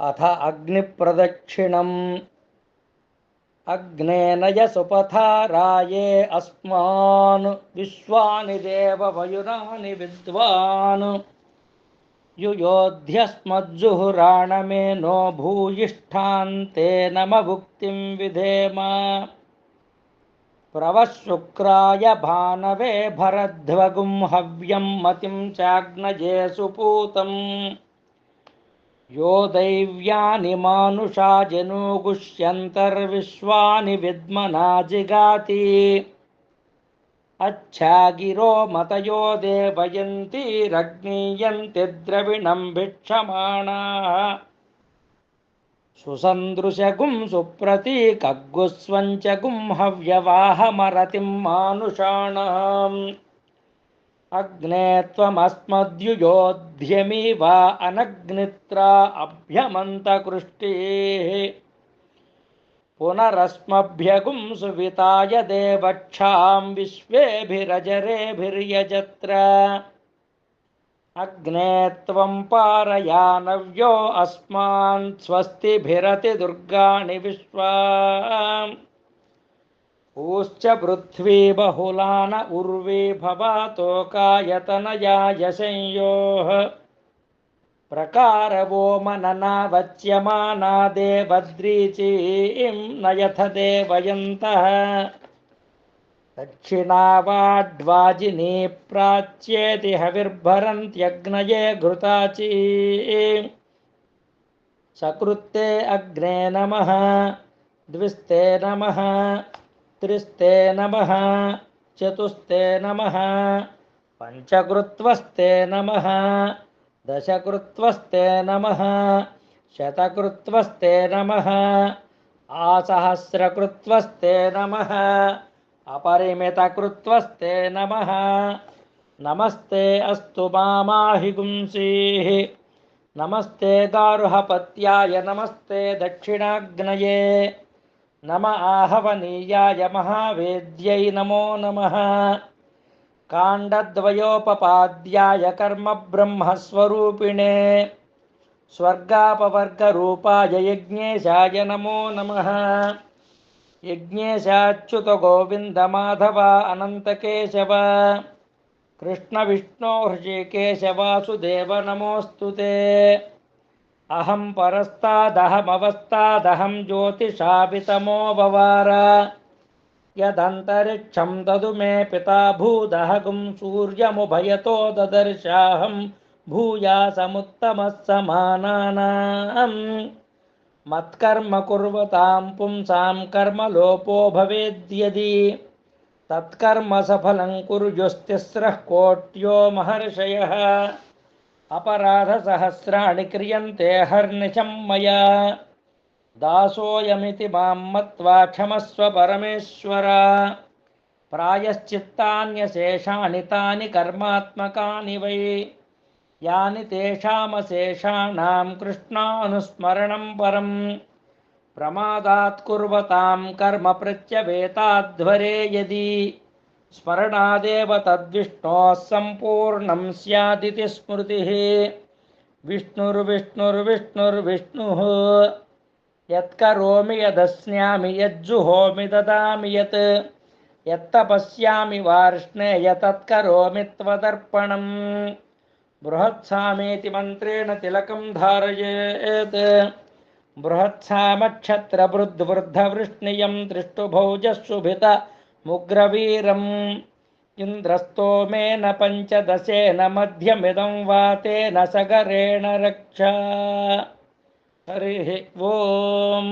अथ अग्निप्रदक्षिणम्। अग्नेन यसुपथा राये अस्मान् विश्वानि देवमयुरानि विद्वान्। युयोध्यस्मज्जुहुराणमे नो भूयिष्ठान्ते नमभुक्तिं विधेम। प्रवशुक्राय भानवे भरध्वगुं हव्यं मतिं चाग्नजे सुपूतम् यो दैव्यानि मानुषा जनुगुष्यन्तर्विश्वानि विद्मना जिगाति। अच्छा गिरो मतयो देवयन्तीरग्नीयन्ति द्रविणं भिक्षमाणाः। सुसन्दृशगुं सुप्रतीकग्गुस्वञ्चगुं हव्यवाहमरतिं मानुषाणाम् अग्ने त्वमस्मद्युयोध्यमिव अनग्नित्रा अभ्यमन्तकृष्टेः। पुनरस्मभ्यगुं सुविताय देवक्षां विश्वेभिरजरेभिर्यजत्र। अग्ने त्वं पारयानव्यो अस्मान् स्वस्तिभिरतिदुर्गाणि विश्वा ऊश्च पृथ्वी बहुलान उर्वी भवातोकायतनया यशंयोः। प्रकारवो मननावच्यमाना देवद्रीचीं नयथ देवयन्तः। दक्षिणावाड्वाजिनी प्राच्येति हविर्भरन्त्यग्नये घृताची। सकृत्ते अग्ने नमः द्विस्ते नमः त्रिस्ते नमः चतुस्ते नमः पञ्चकृत्वस्ते नमः दशकृत्वस्ते नमः शतकृत्वस्ते नमः आसहस्रकृत्वस्ते नमः अपरिमितकृत्वस्ते नमः। नमस्ते अस्तु मामाहिगुंसीः नमस्ते गारुहपत्याय नमस्ते दक्षिणाग्नये नम आहवनीयाय महावेद्यै नमो नमः। काण्डद्वयोपपाद्याय कर्मब्रह्मस्वरूपिणे स्वर्गापवर्गरूपाय यज्ञेशाय नमो नमः। यज्ञेशाच्युतगोविन्दमाधव अनन्तकेशव कृष्णविष्णो हृषिकेशवासुदेव नमोऽस्तु ते अहं परस्तादहमवस्थादहं ज्योतिषापितमो भवार यदन्तरिक्षं ददु मे पिता भूदहगुं सूर्यमुभयतो ददर्शाहं भूयासमुत्तमः समानानाम् मत्कर्म कुर्वतां पुंसां कर्मलोपो भवेद्यदि। तत्कर्म सफलं कुर्युस्तिस्रः कोट्यो महर्षयः। अपराधसहस्राणि क्रियन्ते हर्निशं मया। दासोऽयमिति मां मत्वा क्षमस्व परमेश्वर। प्रायश्चित्तान्यशेषाणि तानि कर्मात्मकानि वै। यानि तेषामशेषाणां कृष्णानुस्मरणं परं। प्रमादात् कुर्वतां कर्म प्रत्यवेताध्वरे यदि स्मरणादेव तद्विष्णोः सम्पूर्णं स्यादिति स्मृतिः। विष्णुर्विष्णुर्विष्णुर्विष्णुः। यत्करोमि यदस्न्यामि यज्जुहोमि ददामि यत्। यत्तपस्यामि वार्ष्णेय तत्करोमि त्वदर्पणम्। बृहत्सामेति मन्त्रेण तिलकं धारयेत्। बृहत्सामक्षत्रवृद्वृद्धवृष्णियं दृष्टुभौजशुभित मुग्रवीरम्। इन्द्रस्तोमेन पञ्चदशेन मध्यमिदं वातेन सगरेण रक्षा। हरिः ॐ